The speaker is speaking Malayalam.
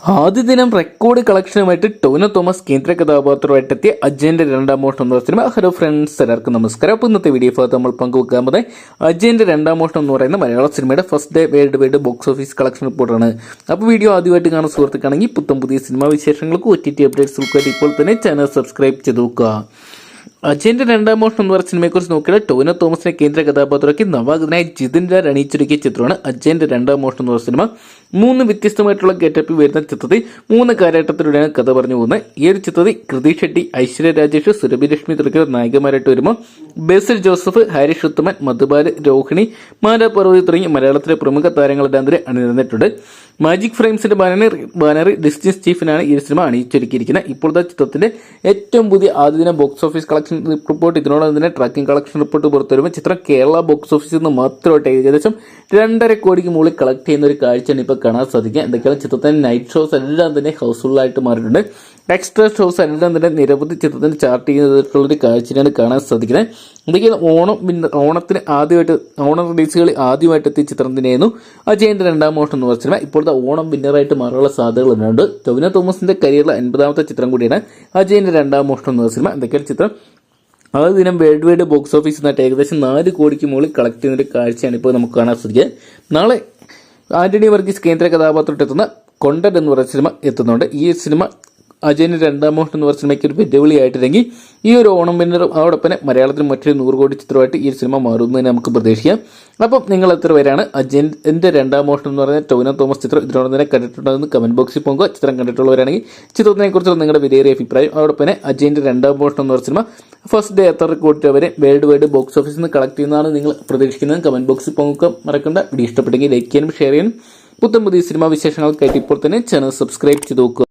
ആദ്യ ദിനം റെക്കോർഡ് കളക്ഷനുമായിട്ട് ടോനോ തോമസ് കേന്ദ്ര കഥാപാത്രമായിട്ട് എത്തിയ അജയന്റെ രണ്ടാം മോഷണം എന്ന് പറയുന്ന സിനിമ. ഹലോ ഫ്രണ്ട്സ് എല്ലാവർക്കും നമസ്കാരം. അപ്പോൾ ഇന്നത്തെ വീഡിയോ ഭാഗത്ത് നമ്മൾ പങ്കുവെക്കാൻ പോകുന്നത് രണ്ടാം മോഷണം എന്ന് പറയുന്ന മലയാള സിനിമയുടെ first day world wide box office collection റിപ്പോർട്ടാണ് അപ്പോൾ വീഡിയോ ആദ്യമായിട്ട് കാണുന്ന സുഹൃത്തുക്കാണെങ്കിൽ പുത്തം പുതിയ സിനിമാ വിശേഷങ്ങൾക്ക് ഒ ടി ടി അപ്ഡേറ്റ്സ് ഇപ്പോൾ തന്നെ ചാനൽ സബ്സ്ക്രൈബ് ചെയ്ത് നോക്കുക. അജയന്റെ രണ്ടാം മോഷണം എന്ന് പറഞ്ഞ സിനിമയെക്കുറിച്ച് നോക്കിയാൽ ടോനോ തോമസിനെ കേന്ദ്ര കഥാപാത്രമാക്കി നവാഗതനായ ജിതിൻ രാജ് അണിയിച്ചൊരുക്കിയ ചിത്രമാണ് അജയന്റെ രണ്ടാം മോഷണം എന്ന് പറഞ്ഞ സിനിമ. മൂന്ന് വ്യത്യസ്തമായിട്ടുള്ള ഗെറ്റപ്പിൽ വരുന്ന ചിത്രത്തിൽ മൂന്ന് കാലഘട്ടത്തിലൂടെയാണ് കഥ പറഞ്ഞു പോകുന്നത്. ഈ ഒരു ചിത്രത്തിൽ കൃതി ഷെട്ടി ഐശ്വര്യ രാജേഷ് സുരഭി ലക്ഷ്മി തുടങ്ങിയ നായികമാരായിട്ട് വരുമ്പോൾ ബേസിൽ ജോസഫ് ഹാരിഷ് ഉത്തമൻ മധുബാൽ രോഹിണി മാല പർവതി തുടങ്ങി മലയാളത്തിലെ പ്രമുഖ താരങ്ങളുടെ അതിരെ അണിനിരന്നിട്ടുണ്ട്. മാജിക് ഫ്രെയിംസിന്റെ ബാനറി ബാനറി ഡിസ്റ്റിൻസ് സ്റ്റീഫനാണ് ഈ സിനിമ അണിയിച്ചൊരുക്കിയിരിക്കുന്നത്. ഇപ്പോഴത്തെ ചിത്രത്തിന്റെ ഏറ്റവും പുതിയ ആദ്യ ദിന ബോക്സ് ഓഫീസ് കളക്ഷൻ റിപ്പോർട്ട് ഇതിനോടൊപ്പം തന്നെ ട്രാക്കിംഗ് കളക്ഷൻ റിപ്പോർട്ട് പുറത്തു വരുമ്പോൾ ചിത്രം കേരള ബോക്സ് ഓഫീസിൽ നിന്ന് മാത്രമായിട്ട് ഏകദേശം രണ്ടര കോടിക്ക് മുകളിൽ കളക്ട് ചെയ്യുന്ന ഒരു കാഴ്ചയാണ് ഇപ്പോൾ കാണാൻ സാധിക്കുക എന്തൊക്കെയാണ് ചിത്രത്തിന്റെ നൈറ്റ് ഷോസ് എല്ലാം തന്നെ ഹൗസ്ഫുൾ ആയിട്ട് മാറിയിട്ടുണ്ട്. എക്സ്ട്രാ ഷോസ് എല്ലാം തന്നെ നിരവധി ചിത്രത്തിന് ചാർട്ട് ചെയ്തിട്ടുള്ളൊരു കാഴ്ചയാണ് കാണാൻ സാധിക്കുന്നത്. എന്തൊക്കെയാണ്? ഓണം ഓണത്തിന് ആദ്യമായിട്ട് ഓണം റിലീസുകളിൽ ആദ്യമായിട്ട് എത്തിയ ചിത്രം തന്നെയായിരുന്നു അജയന്റെ രണ്ടാം മോഷൻ എന്ന് പറഞ്ഞ സിനിമ ഇപ്പോഴത്തെ ഓണം വിന്നറായിട്ട് മാറാനുള്ള സാധ്യതകളുണ്ട് ടൊവിന തോമസിന്റെ കരിയറിലെ അൻപതാമത്തെ ചിത്രം കൂടിയാണ് അജയന്റെ രണ്ടാം മോഷൻ എന്ന് പറഞ്ഞ സിനിമ എന്തൊക്കെയാണ് ചിത്രം? ആ ദിനം വേൾഡ് വൈഡ് ബോക്സ് ഓഫീസിൽ നിന്നായിട്ട് ഏകദേശം നാല് കോടിക്ക് മുകളിൽ കളക്ട് ചെയ്യുന്ന ഒരു കാഴ്ചയാണ് ഇപ്പോൾ നമുക്ക് കാണാൻ സാധിക്കുക. നാളെ ആന്റണി വർഗീസ് കേന്ദ്ര കഥാപാത്രത്തിൽ എത്തുന്ന കൊണ്ടൻ എന്ന് പറയുന്ന സിനിമ എത്തുന്നുണ്ട്. ഈ സിനിമ അജയന് രണ്ടാം മോഷൻ എന്ന് പറഞ്ഞ സിനിമയ്ക്ക് ഒരു വെല്ലുവിളിയായിട്ടില്ലെങ്കിൽ ഈ ഒരു ഓണം വിന്നറും അതോടൊപ്പം മലയാളത്തിന് മറ്റൊരു നൂറ് കോടി ചിത്രമായിട്ട് ഈ സിനിമ മാറുന്നതിന് നമുക്ക് പ്രതീക്ഷിക്കാം. അപ്പം നിങ്ങൾ എത്ര പേരാണ് അജയന്റെ രണ്ടാം മോഷൻ എന്ന് പറയുന്ന ടോവിനോ തോമസ് ചിത്രം ഇതിനോടൊപ്പം തന്നെ കണ്ടിട്ടുണ്ടെന്ന് കമന്റ് ബോക്സിൽ പോകുക ചിത്രം കണ്ടിട്ടുള്ളവരാണെങ്കിൽ ചിത്രത്തിനെ കുറിച്ചുള്ള നിങ്ങളുടെ വിലയേറിയ അഭിപ്രായം അതോടൊപ്പം അജയന്റെ രണ്ടാം മോഷൻ എന്ന് പറഞ്ഞ സിനിമ ഫസ്റ്റ് ഡേ എത്ര കോടി വരെ വേൾഡ് വൈഡ് ബോക്സ് ഓഫീസിൽ നിന്ന് കളക്ട് ചെയ്യുന്നതാണ് നിങ്ങൾ പ്രതീക്ഷിക്കുന്നത്. കമന്റ് ബോക്സിൽ പോകുക മറക്കണ്ട. വീഡിയോ ഇഷ്ടപ്പെട്ടെങ്കിൽ ലൈക്ക് ചെയ്യാനും ഷെയർ ചെയ്യാനും. പുത്തൻ പുതിയ സിനിമാ വിശേഷങ്ങൾക്കായിട്ട് ഇപ്പോൾ തന്നെ ചാനൽ സബ്സ്ക്രൈബ് ചെയ്ത് നോക്കുക.